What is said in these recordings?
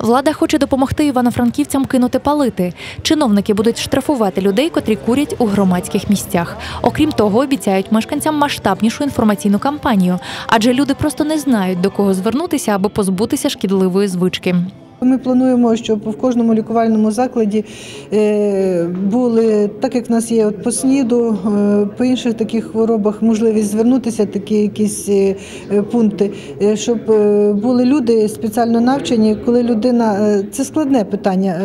Влада хоче допомогти івано-франківцям кинути палити. Чиновники будуть штрафувати людей, котрі курять у громадських місцях. Окрім того, обіцяють мешканцям масштабнішу інформаційну кампанію, адже люди просто не знають до кого звернутися, аби позбутися шкідливої звички. Ми плануємо, щоб в кожному лікувальному закладі е, були, так як в нас є от по СНІДу, е, по інших таких хворобах можливість звернутися, такі якісь е, пункти, щоб були люди спеціально навчені, коли людина це складне питання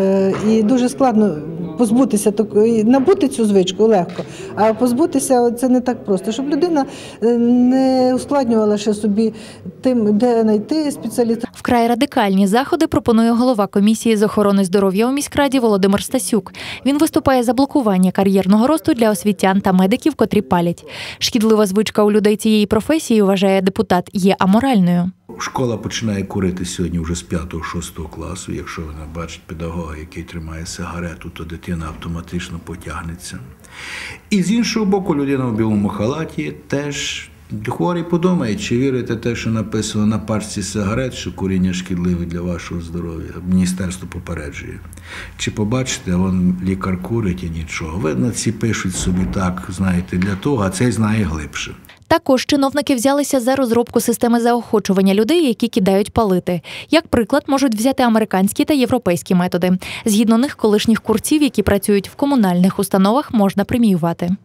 і дуже складно. Позбутися такої, набути цю звичку легко, а позбутися це не так просто. Щоб людина е, не ускладнювала ще собі тим, де знайти спеціаліста. Вкрай радикальні заходи пропонує голова комісії з охорони здоров'я у міськраді Володимир Стасюк. Він виступає за блокування кар'єрного росту для освітян та медиків, котрі палять. Шкідлива звичка у людей цієї професії, вважає депутат, є аморальною. Школа починає курити сьогодні вже з 5-6 класу. Якщо вона бачить педагога, який тримає сигарету, то дитина автоматично потягнеться. І з іншого боку, людина в білому халаті теж хворий подумає, чи вірите те, що написано на пачці сигарет, що куріння шкідливе для вашого здоров'я. Міністерство попереджує. Чи побачите, вон лікар курить і нічого. Видно, ці пишуть собі так, знаєте, для того, а цей знає глибше. Також чиновники взялися за розробку системи заохочування людей, які кидають палити. Як приклад можуть взяти американські та європейські методи. Згідно них, колишніх курців, які працюють в комунальних установах, можна преміювати.